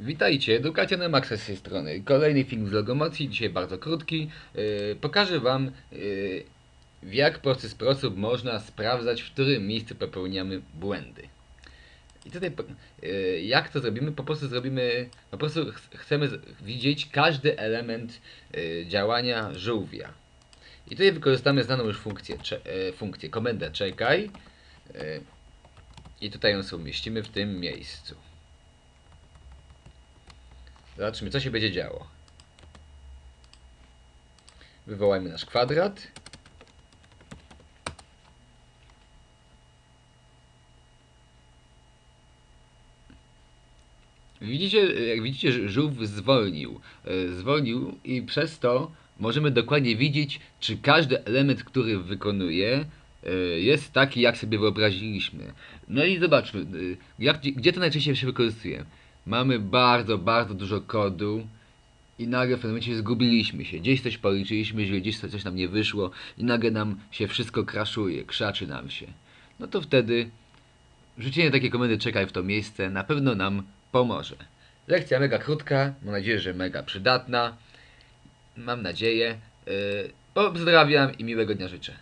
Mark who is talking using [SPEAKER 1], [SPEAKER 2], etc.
[SPEAKER 1] Witajcie, Edukacja na Maxa z tej strony. Kolejny film z Logomocji, dzisiaj bardzo krótki. Yy, pokażę Wam, yy, w jak prosty sposób można sprawdzać, w którym miejscu popełniamy błędy. I tutaj, yy, jak to zrobimy? Po prostu zrobimy, po prostu ch- chcemy widzieć każdy element yy, działania żółwia. I tutaj wykorzystamy znaną już funkcję, yy, funkcję komendę czekaj. Yy, I tutaj ją umieścimy w tym miejscu. Zobaczmy, co się będzie działo. Wywołajmy nasz kwadrat. Widzicie, jak widzicie, żółw zwolnił. E, Zwolnił i przez to możemy dokładnie widzieć, czy każdy element, który wykonuje, e, jest taki, jak sobie wyobraziliśmy. No i zobaczmy, e, jak, gdzie to najczęściej się wykorzystuje. Mamy bardzo, bardzo dużo kodu i nagle w pewnym momencie zgubiliśmy się. Gdzieś coś policzyliśmy, źle, gdzieś coś nam nie wyszło i nagle nam się wszystko kraszuje, krzaczy nam się. No to wtedy Rzucenie takiej komendy czekaj w to miejsce na pewno nam pomoże. Lekcja mega krótka, mam nadzieję, że mega przydatna. Mam nadzieję. Yy, Pozdrawiam i miłego dnia życzę.